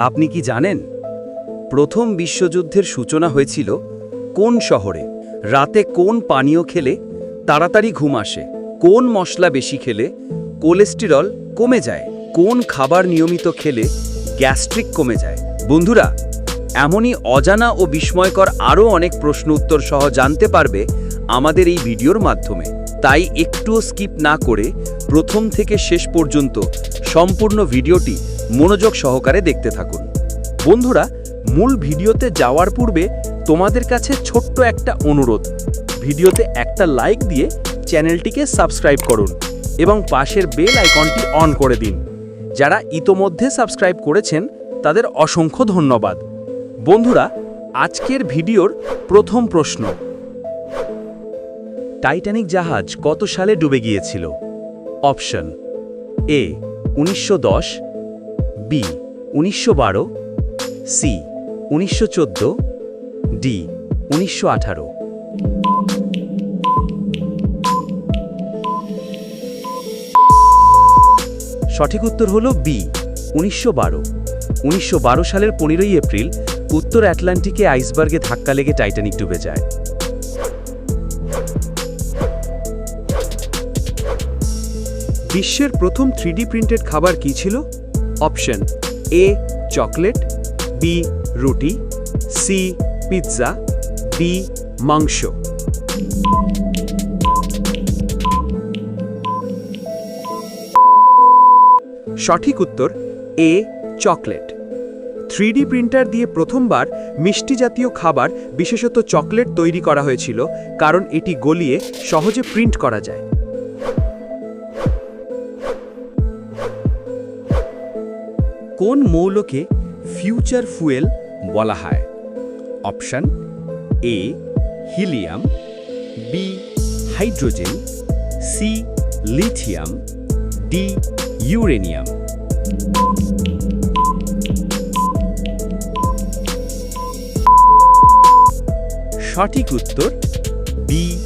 আপনি কি জানেন? প্রথম বিশ্বযুদ্ধের সূচনা হয়েছিল কোন শহরে? রাতে কোন পানীয় খেলে তাড়াতাড়ি ঘুম আসে? কোন মশলা বেশি খেলে কোলেস্টেরল কমে যায়? কোন খাবার নিয়মিত খেলে গ্যাস্ট্রিক কমে যায়? বন্ধুরা, এমনই অজানা ও বিস্ময়কর আরও অনেক প্রশ্ন উত্তর সহ জানতে পারবে আমাদের এই ভিডিওর মাধ্যমে। তাই একটুও স্কিপ না করে প্রথম থেকে শেষ পর্যন্ত সম্পূর্ণ ভিডিওটি মনোযোগ সহকারে দেখতে থাকুন। বন্ধুরা, মূল ভিডিওতে যাওয়ার পূর্বে তোমাদের কাছে ছোট্ট একটা অনুরোধ। ভিডিওতে একটা লাইক দিয়ে চ্যানেলটিকে সাবস্ক্রাইব করুন এবং পাশের বেল আইকনটি অন করে দিন। যারা ইতোমধ্যে সাবস্ক্রাইব করেছেন, তাদের অসংখ্য ধন্যবাদ। বন্ধুরা, আজকের ভিডিওর প্রথম প্রশ্ন। টাইটানিক জাহাজ কত সালে ডুবে গিয়েছিল? অপশন এ, উনিশশো দশ বি, উনিশশো সি, উনিশশো ডি, উনিশশো আঠারো। সঠিক উত্তর হল বি, উনিশশো বারো। উনিশশো সালের পনেরোই এপ্রিল উত্তর আটলান্টিকে আইসবার্গে ধাক্কা লেগে টাইটানিক ডুবে যায়। বিশ্বের প্রথম থ্রিডি প্রিন্টেড খাবার কি ছিল? অপশন এ, চকলেট, বি, রুটি, সি, পিৎজা, ডি, মাংস। সঠিক উত্তর, এ, চকলেট। থ্রিডি প্রিন্টার দিয়ে প্রথমবার মিষ্টি জাতীয় খাবার, বিশেষত চকলেট তৈরি করা হয়েছিল, কারণ এটি গলিয়ে সহজে প্রিন্ট করা যায়। কোন মৌলকে ফিউচার ফুয়েল বলা হয়? Option A, helium, B, hydrogen, C, lithium, D, uranium. সঠিক উত্তর বি,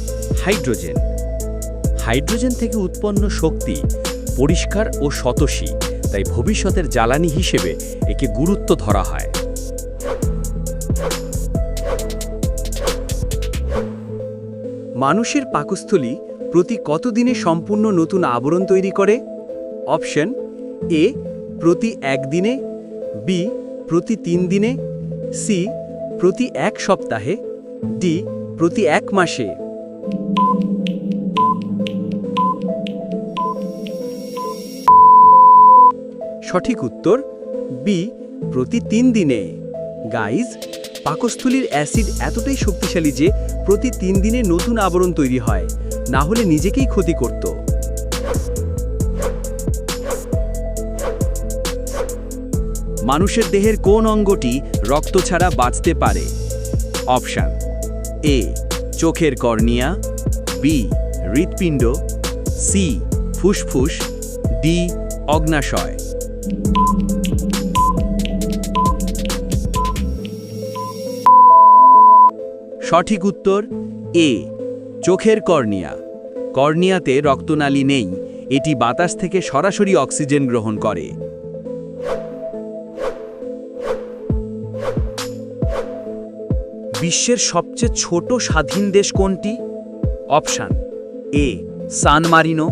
হাইড্রোজেন। হাইড্রোজেন থেকে উৎপন্ন শক্তি পরিষ্কার ও সতসী তাই ভবিষ্যতের জ্বালানি হিসেবে একে গুরুত্ব ধরা হয়। মানুষের পাকস্থলী প্রতি কতদিনে সম্পূর্ণ নতুন আবরণ তৈরি করে? অপশন এ, প্রতি একদিনে, বি, প্রতি তিন দিনে, সি, প্রতি এক সপ্তাহে, ডি, প্রতি এক মাসে। সঠিক উত্তর বি প্রতি তিন দিনে। গাইজ পাকস্থলীর অ্যাসিড এতটাই শক্তিশালী যে প্রতি তিন দিনে নতুন আবরণ তৈরি হয়, না হলে নিজেকেই ক্ষতি করত। মানুষের দেহের কোন অঙ্গটি রক্ত ছাড়া বাঁচতে পারে? অপশান এ চোখের কর্নিয়া বি হৃৎপিণ্ড সি ফুসফুস ডি অগ্নাশয়। সঠিক উত্তর, এ, চোখের কর্নিয়া। কর্নিয়াতে রক্তনালী নেই, এটি বাতাস থেকে সরাসরি অক্সিজেন গ্রহণ করে। বিশ্বের সবচেয়ে ছোট স্বাধীন দেশ কোনটি? Option, A, San Marino,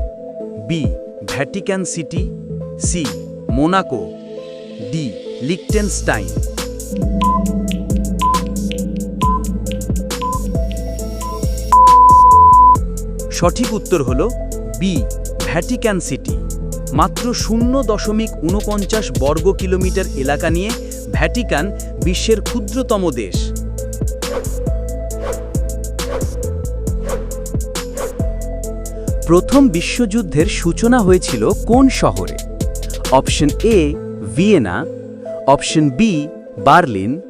B, Vatican City, C, Monaco, D Liechtenstein সঠিক উত্তর হল বি ভ্যাটিকান সিটি মাত্র শূন্য দশমিক উনপঞ্চাশ বর্গ কিলোমিটার এলাকা নিয়ে ভ্যাটিকান বিশ্বের ক্ষুদ্রতম দেশ। প্রথম বিশ্বযুদ্ধের সূচনা হয়েছিল কোন শহরে? Option A, Vienna. Option B, Berlin.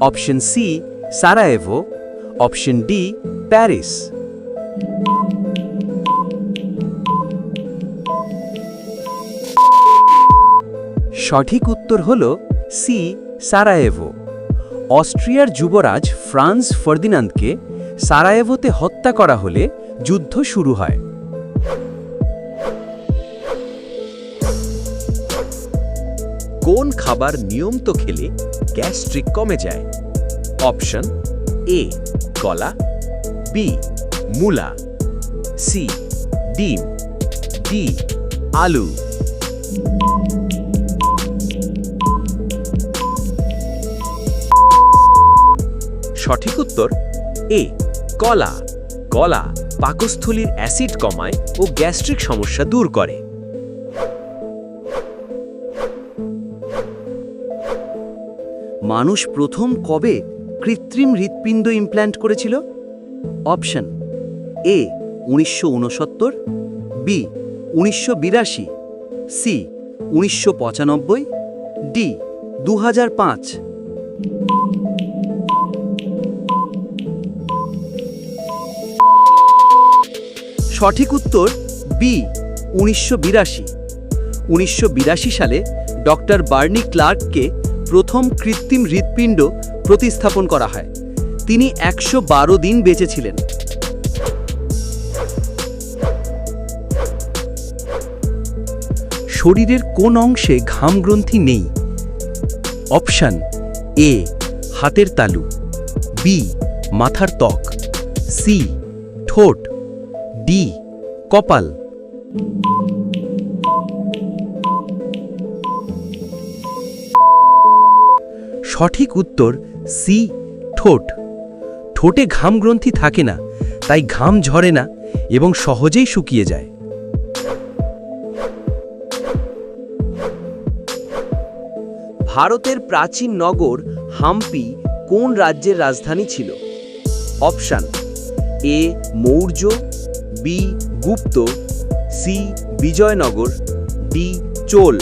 Option C, Sarajevo. Option D, Paris. সঠিক উত্তর হল সি, সারায়েভো। অস্ট্রিয়ার যুবরাজ ফ্রান্স ফার্দিনান্দকে সারায়েভোতে হত্যা করা হলে যুদ্ধ শুরু হয়। কোন খাবার নিয়মিত খেলে গ্যাস্ট্রিক কমে যায়? অপশন এ, কলা, বি, মূলা, সি, ডিম, ডি, আলু। সঠিক উত্তর, এ, কলা। কলা পাকস্থলীর অ্যাসিড কমায় ও গ্যাস্ট্রিক সমস্যা দূর করে। মানুষ প্রথম কবে কৃত্রিম হৃৎপিণ্ড ইমপ্ল্যান্ট করেছিল? অপশন, এ, উনিশশো উনসত্তর বি, উনিশশো বিরাশি, সি, উনিশশো পঁচানব্বই, ডি দু হাজার পাঁচ। সঠিক উত্তর বি উনিশশো বিরাশি। উনিশশো সালে ডক্টর বার্নি ক্লার্ককে প্রথম কৃত্রিম হৃৎপিণ্ড প্রতিস্থাপন করা হয়। তিনি একশো বারো দিন বেঁচেছিলেন। শরীরের কোন অংশে ঘাম গ্রন্থি নেই? অপশান এ হাতের তালু বি মাথার ত্বক সি ঠোঁট। ডি কপাল। সঠিক উত্তর সি ঠোঁট। ঠোঁটে ঘাম গ্রন্থি থাকে না, তাই ঘাম ঝরে না এবং সহজেই শুকিয়ে যায়। ভারতের প্রাচীন নগর হাম্পি কোন রাজ্যের রাজধানী ছিল? Option, A, Maurya B Gupta, C Vijayanagara, D Chola.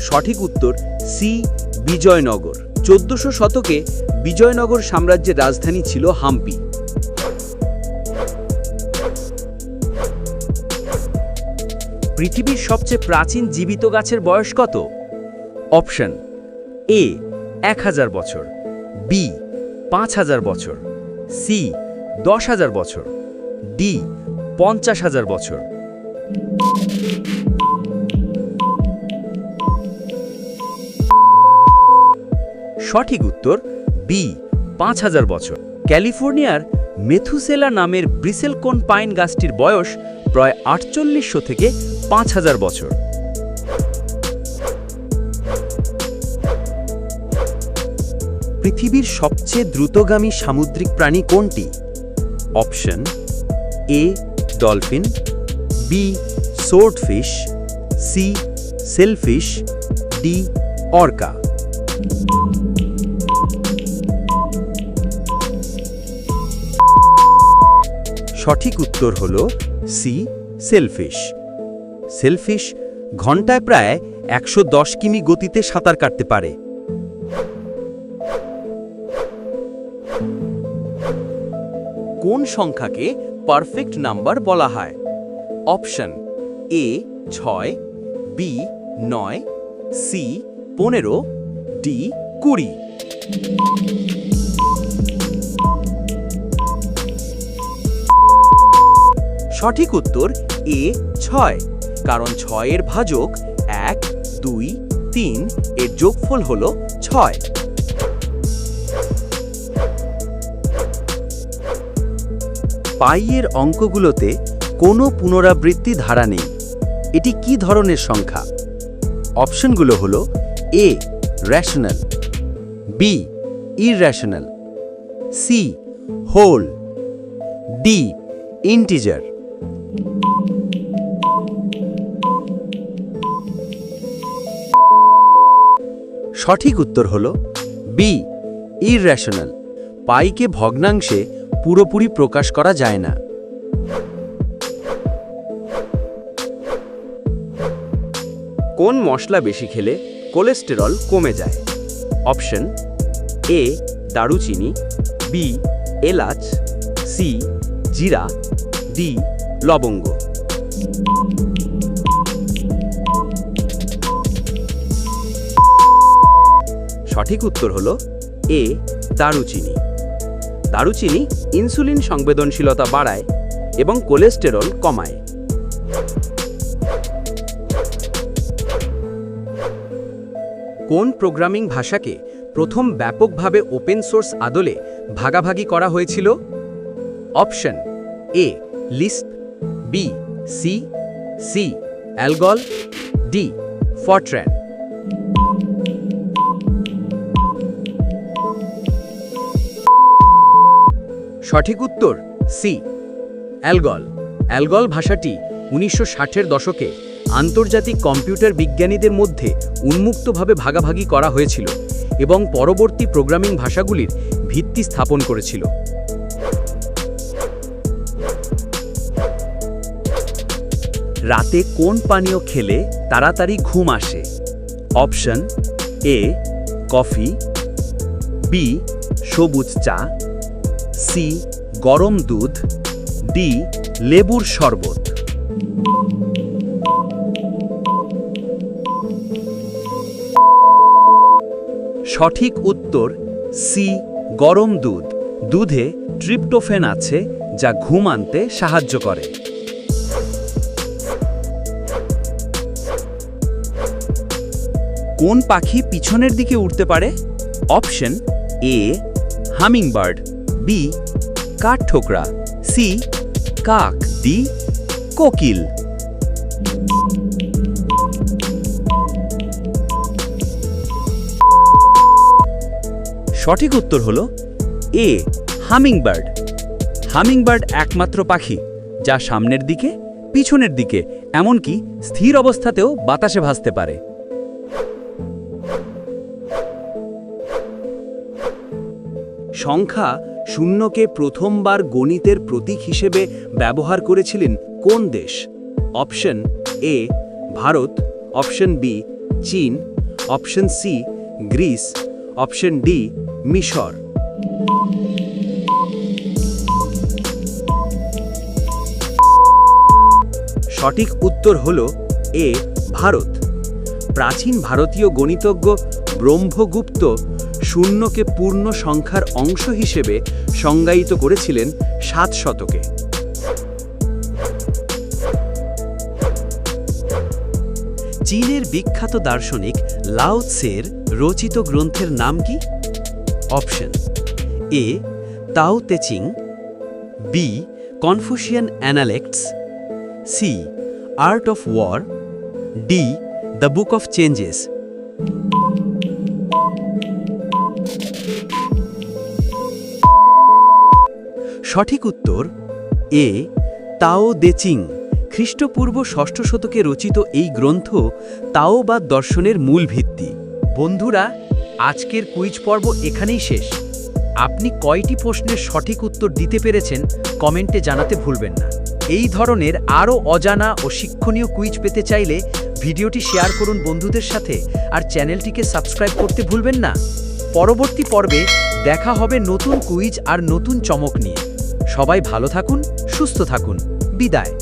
সঠিক উত্তর, সি বিজয়নগর। চোদ্দশো শতকে বিজয়নগর সাম্রাজ্যের রাজধানী ছিল হাম্পি। পৃথিবীর সবচেয়ে প্রাচীন জীবিত গাছের বয়স কত? অপশন, এ এক হাজার বছর বি পাঁচ হাজার বছর সি দশ হাজার বছর ডি পঞ্চাশ হাজার বছর। সঠিক উত্তর বি পাঁচ হাজার বছর। ক্যালিফোর্নিয়ার মেথুসেলা নামের ব্রিসেলকোন পাইন গাছটির বয়স প্রায় আটচল্লিশশো থেকে পাঁচ হাজার বছর। পৃথিবীর সবচেয়ে দ্রুতগামী সামুদ্রিক প্রাণী কোনটি? Option A, dolphin, B, swordfish, C, sailfish, D, orca. সঠিক উত্তর হল সি, সেলফিশ। সেলফিশ ঘন্টায় প্রায় একশো দশ কিমি গতিতে সাঁতার কাটতে পারে। কোন সংখ্যাকে পারফেক্ট নাম্বার বলা হয়? অপশন এ ছয় বি নয় সি পনেরো ডি কুড়ি। সঠিক উত্তর এ ছয়, কারণ ছয়ের ভাজক এক, দুই, তিন, এর যোগফল হল ছয়। পাইয়ের অঙ্কগুলোতে কোনো পুনরাবৃত্তি ধারা নেই। এটি কি ধরনের সংখ্যা? অপশনগুলো হলো A rational B irrational C whole D integer সঠিক উত্তর হল বি ইররেশনাল পাইকে ভগ্নাংশে পুরোপুরি প্রকাশ করা যায় না। কোন মশলা বেশি খেলে কোলেস্টেরল কমে যায়? অপশন এ, দারুচিনি, বি, এলাচ, সি, জিরা, ডি, লবঙ্গ। সঠিক উত্তর হল এ, দারুচিনি। দারুচিনি, ইনসুলিন সংবেদনশীলতা বাড়ায় এবং কোলেস্টেরল কমায়। কোন প্রোগ্রামিং ভাষাকে প্রথম ব্যাপকভাবে ওপেন সোর্স আদলে ভাগাভাগি করা হয়েছিল? Option A, Lisp, B, C C, ALGOL, D, Fortran. সঠিক উত্তর সি, অ্যালগল। অ্যালগল ভাষাটি উনিশশো ষাটের দশকে আন্তর্জাতিক কম্পিউটার বিজ্ঞানীদের মধ্যে উন্মুক্তভাবে ভাগাভাগি করা হয়েছিল এবং পরবর্তী প্রোগ্রামিং ভাষাগুলির ভিত্তি স্থাপন করেছিল। রাতে কোন পানীয় খেলে তাড়াতাড়ি ঘুম আসে? অপশন এ, কফি, বি, সবুজ চা সি, গরম দুধ, ডি, লেবুর শরবত। সঠিক উত্তর, সি, গরম দুধ। দুধে ট্রিপ্টোফেন আছে, যা ঘুম আনতে সাহায্য করে। কোন পাখি পিছনের দিকে উঠতে পারে? Option, A, hummingbird. বি কাঠঠোকরা সি কাক ডি কোকিল। সঠিক উত্তর হলো এ হামিংবার্ড। হামিংবার্ড একমাত্র পাখি, যা সামনের দিকে, পিছনের দিকে, এমনকি স্থির অবস্থাতেও বাতাসে ভাসতে পারে। সংখ্যা শূন্যকে প্রথমবার গণিতের প্রতীক হিসেবে ব্যবহার করেছিলেন কোন দেশ? Option A, Bharat. Option B, চীন। Option C, Greece. Option D, মিশর। সঠিক উত্তর হল এ, ভারত। প্রাচীন ভারতীয় গণিতজ্ঞ ব্রহ্মগুপ্ত শূন্যকে পূর্ণ সংখ্যার অংশ হিসেবে সংজ্ঞায়িত করেছিলেন সাত শতকে। চীনের বিখ্যাত দার্শনিক লাও তসের রচিত গ্রন্থের নাম কি? Option A, Tao Te Ching B, Confucian Analects, C, Art of War, D, the Book of Changes. সঠিক উত্তর, এ, তাও দেচিং খ্রিস্টপূর্ব ষষ্ঠ শতকে রচিত এই গ্রন্থ তাও বা দর্শনের মূল ভিত্তি। বন্ধুরা, আজকের কুইজ পর্ব এখানেই শেষ। আপনি কয়টি প্রশ্নের সঠিক উত্তর দিতে পেরেছেন কমেন্টে জানাতে ভুলবেন না। এই ধরনের আরও অজানা ও শিক্ষণীয় কুইজ পেতে চাইলে ভিডিওটি শেয়ার করুন বন্ধুদের সাথে আর চ্যানেলটিকে সাবস্ক্রাইব করতে ভুলবেন না। পরবর্তী পর্বে দেখা হবে নতুন কুইজ আর নতুন চমক নিয়ে। সবাই ভালো থাকুন সুস্থ থাকুন। বিদায়।